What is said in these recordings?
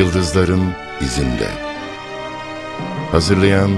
Yıldızların izinde. Hazırlayan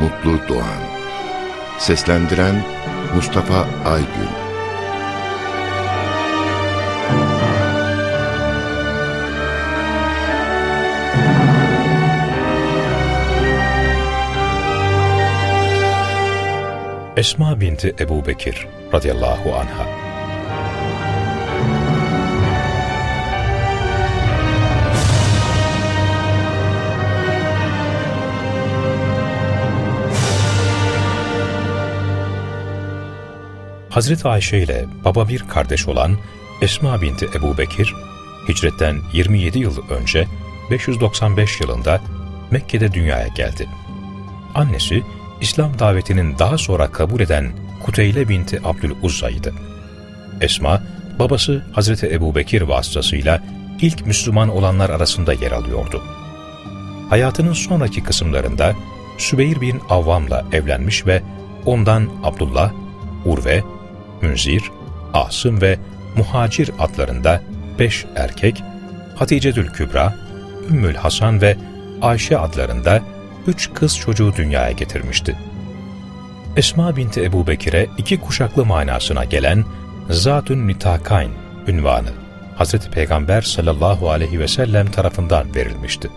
Mutlu Doğan. Seslendiren Mustafa Aygün. Esma binti Ebu Bekir radıyallahu anha. Hazreti Ayşe ile baba bir kardeş olan Esma binti Ebu Bekir, hicretten 27 yıl önce 595 yılında Mekke'de dünyaya geldi. Annesi, İslam davetinin daha sonra kabul eden Kuteyle binti Abdüluzza'ydı. Esma, babası Hazreti Ebu Bekir vasıtasıyla ilk Müslüman olanlar arasında yer alıyordu. Hayatının sonraki kısımlarında Sübeyir bin Avvam'la evlenmiş ve ondan Abdullah, Urve, Münzir, Asım ve Muhacir adlarında beş erkek, Haticedül Kübra, Ümmül Hasan ve Ayşe adlarında üç kız çocuğu dünyaya getirmişti. Esma binti Ebu Bekir'e iki kuşaklı manasına gelen Zatün Nitakayn ünvanı Hz. Peygamber sallallahu aleyhi ve sellem tarafından verilmişti.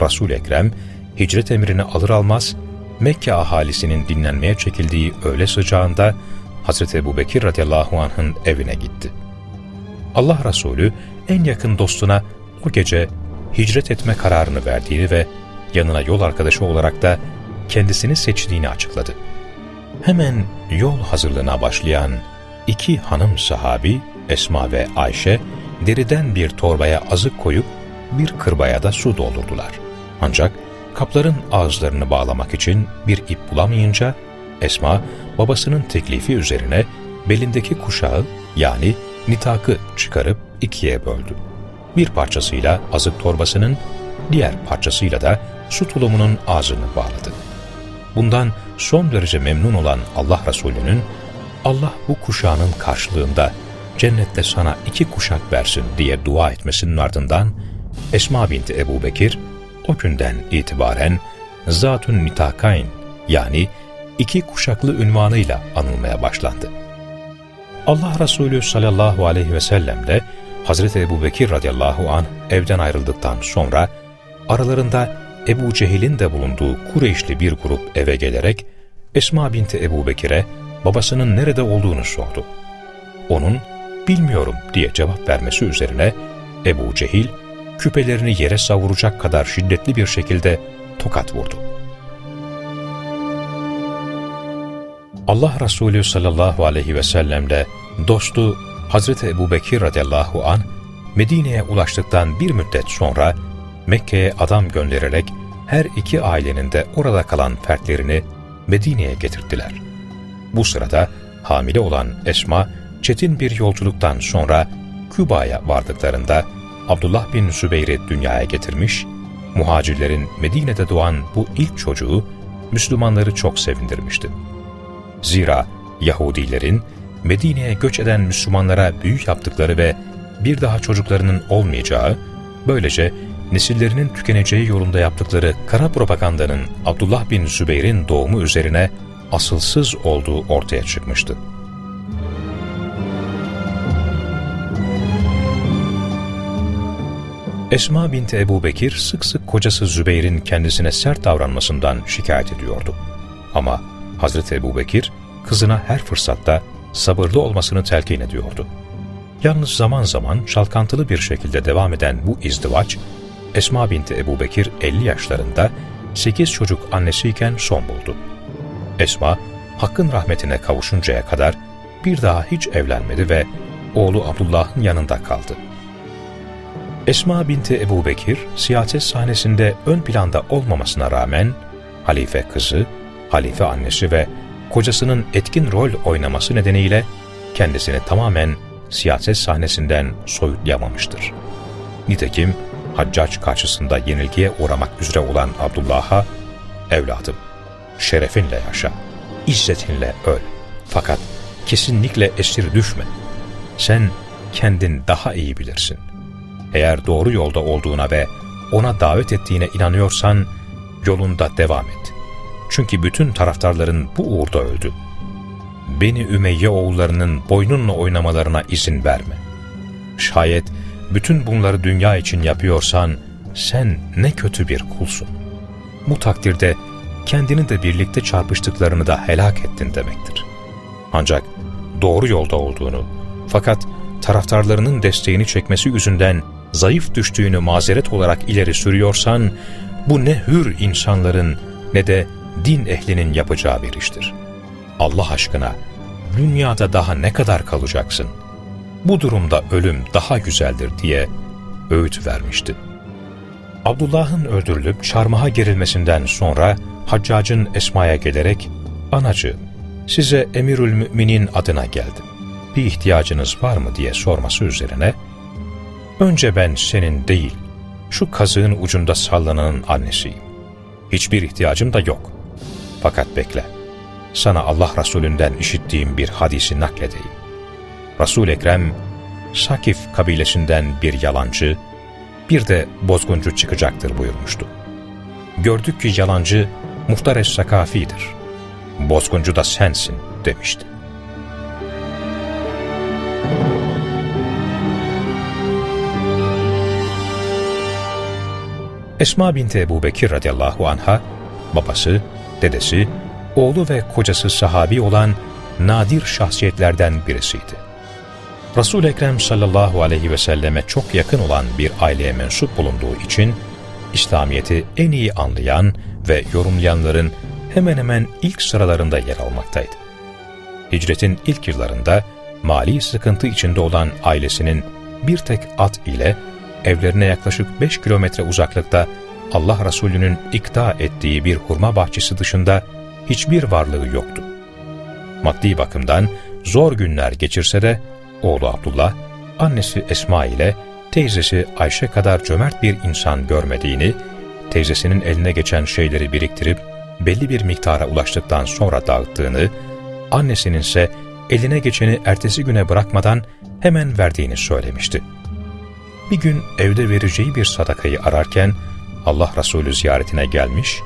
Resul-i Ekrem hicret emrini alır almaz Mekke ahalisinin dinlenmeye çekildiği öğle sıcağında Hz. Ebu Bekir radıyallahu anh'ın evine gitti. Allah Resulü en yakın dostuna o gece hicret etme kararını verdiğini ve yanına yol arkadaşı olarak da kendisini seçtiğini açıkladı. Hemen yol hazırlığına başlayan iki hanım sahabi Esma ve Ayşe deriden bir torbaya azık koyup bir kırbaya da su doldurdular. Ancak kapların ağızlarını bağlamak için bir ip bulamayınca Esma babasının teklifi üzerine belindeki kuşağı yani nitakı çıkarıp ikiye böldü. Bir parçasıyla azık torbasının, diğer parçasıyla da su tulumunun ağzını bağladı. Bundan son derece memnun olan Allah Resulü'nün Allah bu kuşağının karşılığında cennette sana iki kuşak versin diye dua etmesinin ardından Esma binti Ebu Bekir o günden itibaren Zatun Nitakayn yani iki kuşaklı ünvanıyla anılmaya başlandı. Allah Resulü sallallahu aleyhi ve sellem de Hazreti Ebu Bekir radıyallahu an evden ayrıldıktan sonra aralarında Ebu Cehil'in de bulunduğu Kureyşli bir grup eve gelerek Esma binti Ebu Bekir'e babasının nerede olduğunu sordu. Onun bilmiyorum diye cevap vermesi üzerine Ebu Cehil küpelerini yere savuracak kadar şiddetli bir şekilde tokat vurdu. Allah Resulü sallallahu aleyhi ve sellemle dostu Hazreti Ebu Bekir radıyallahu an Medine'ye ulaştıktan bir müddet sonra Mekke'ye adam göndererek her iki ailenin de orada kalan fertlerini Medine'ye getirdiler. Bu sırada hamile olan Esma, çetin bir yolculuktan sonra Küba'ya vardıklarında Abdullah bin Sübeyr'i dünyaya getirmiş, muhacirlerin Medine'de doğan bu ilk çocuğu Müslümanları çok sevindirmişti. Zira Yahudilerin Medine'ye göç eden Müslümanlara büyük yaptıkları ve bir daha çocuklarının olmayacağı, böylece nesillerinin tükeneceği yolunda yaptıkları kara propagandanın Abdullah bin Zübeyir'in doğumu üzerine asılsız olduğu ortaya çıkmıştı. Esma binti Ebu Bekir sık sık kocası Zübeyir'in kendisine sert davranmasından şikayet ediyordu. Ama Hazreti Ebu Bekir kızına her fırsatta sabırlı olmasını telkin ediyordu. Yalnız zaman zaman çalkantılı bir şekilde devam eden bu izdivaç, Esma binti Ebu Bekir 50 yaşlarında 8 çocuk annesiyken son buldu. Esma, Hakk'ın rahmetine kavuşuncaya kadar bir daha hiç evlenmedi ve oğlu Abdullah'ın yanında kaldı. Esma binti Ebu Bekir, siyaset sahnesinde ön planda olmamasına rağmen, halife kızı, halife annesi ve kocasının etkin rol oynaması nedeniyle kendisini tamamen siyaset sahnesinden soyutlayamamıştır. Nitekim Haccac karşısında yenilgiye uğramak üzere olan Abdullah'a, evladım, şerefinle yaşa, izzetinle öl. Fakat kesinlikle esir düşme. Sen kendin daha iyi bilirsin. Eğer doğru yolda olduğuna ve ona davet ettiğine inanıyorsan, yolunda devam et. Çünkü bütün taraftarların bu uğurda öldü. Beni Ümeyye oğullarının boynunla oynamalarına izin verme. Şayet bütün bunları dünya için yapıyorsan, sen ne kötü bir kulsun. Bu takdirde kendini de birlikte çarpıştıklarını da helak ettin demektir. Ancak doğru yolda olduğunu, fakat taraftarlarının desteğini çekmesi yüzünden zayıf düştüğünü mazeret olarak ileri sürüyorsan, bu ne hür insanların ne de din ehlinin yapacağı bir iştir. Allah aşkına, dünyada daha ne kadar kalacaksın? Bu durumda ölüm daha güzeldir diye öğüt vermişti. Abdullah'ın öldürülüp çarmıha gerilmesinden sonra Haccac'ın Esma'ya gelerek ''Anacığım, size Emirül Müminin adına geldim. Bir ihtiyacınız var mı?'' diye sorması üzerine ''Önce ben senin değil, şu kazığın ucunda sallananın annesiyim. Hiçbir ihtiyacım da yok. Fakat bekle, sana Allah Resulünden işittiğim bir hadisi nakledeyim. Resul-i Ekrem, Sakif kabilesinden bir yalancı, bir de bozguncu çıkacaktır buyurmuştu. Gördük ki yalancı Muhtares Sakafi'dir. Bozguncu da sensin demişti. Esma binti Ebu Bekir radıyallahu anha, babası, dedesi, oğlu ve kocası sahabi olan nadir şahsiyetlerden birisiydi. Resul Ekrem sallallahu aleyhi ve selleme çok yakın olan bir aileye mensup bulunduğu için İslamiyeti en iyi anlayan ve yorumlayanların hemen hemen ilk sıralarında yer almaktaydı. Hicretin ilk yıllarında mali sıkıntı içinde olan ailesinin bir tek at ile evlerine yaklaşık 5 kilometre uzaklıkta Allah Resulü'nün ikta ettiği bir hurma bahçesi dışında hiçbir varlığı yoktu. Maddi bakımdan zor günler geçirse de oğlu Abdullah, annesi Esma ile teyzesi Ayşe kadar cömert bir insan görmediğini, teyzesinin eline geçen şeyleri biriktirip belli bir miktara ulaştıktan sonra dağıttığını, annesinin ise eline geçeni ertesi güne bırakmadan hemen verdiğini söylemişti. Bir gün evde vereceği bir sadakayı ararken Allah Resulü ziyaretine gelmiş,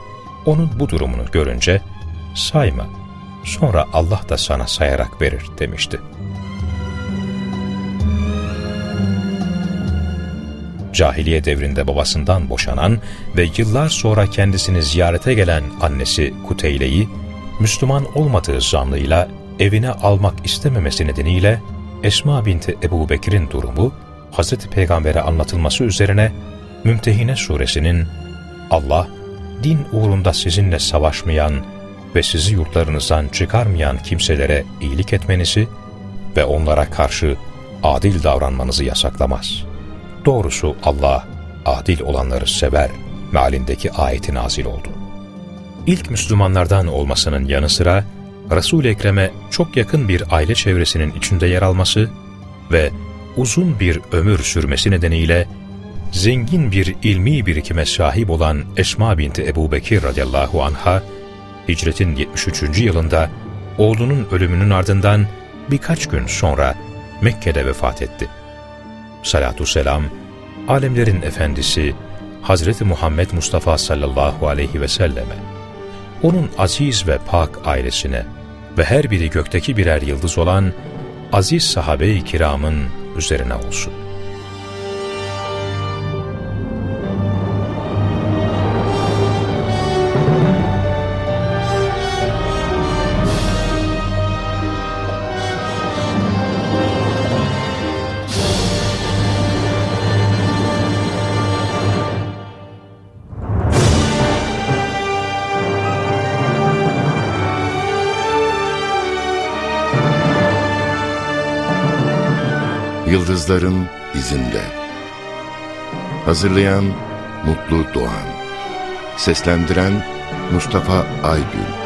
onun bu durumunu görünce sayma, sonra Allah da sana sayarak verir demişti. Cahiliye devrinde babasından boşanan ve yıllar sonra kendisini ziyarete gelen annesi Kuteyle'yi, Müslüman olmadığı zanlıyla evine almak istememesi nedeniyle Esma binti Ebu Bekir'in durumu Hz. Peygamber'e anlatılması üzerine Mümtehine suresinin Allah, din uğrunda sizinle savaşmayan ve sizi yurtlarınızdan çıkarmayan kimselere iyilik etmenizi ve onlara karşı adil davranmanızı yasaklamaz. Doğrusu Allah, adil olanları sever mealindeki ayeti nazil oldu. İlk Müslümanlardan olmasının yanı sıra, Resul-i Ekrem'e çok yakın bir aile çevresinin içinde yer alması ve uzun bir ömür sürmesi nedeniyle zengin bir ilmi birikime sahip olan Esma binti Ebu Bekir radıyallahu anha, hicretin 73. yılında oğlunun ölümünün ardından birkaç gün sonra Mekke'de vefat etti. Salatü selam, alemlerin efendisi Hazreti Muhammed Mustafa sallallahu aleyhi ve selleme, onun aziz ve pak ailesine ve her biri gökteki birer yıldız olan aziz sahabe-i kiramın üzerine olsun. Yıldızların izinde. Hazırlayan Mutlu Doğan. Seslendiren Mustafa Aygün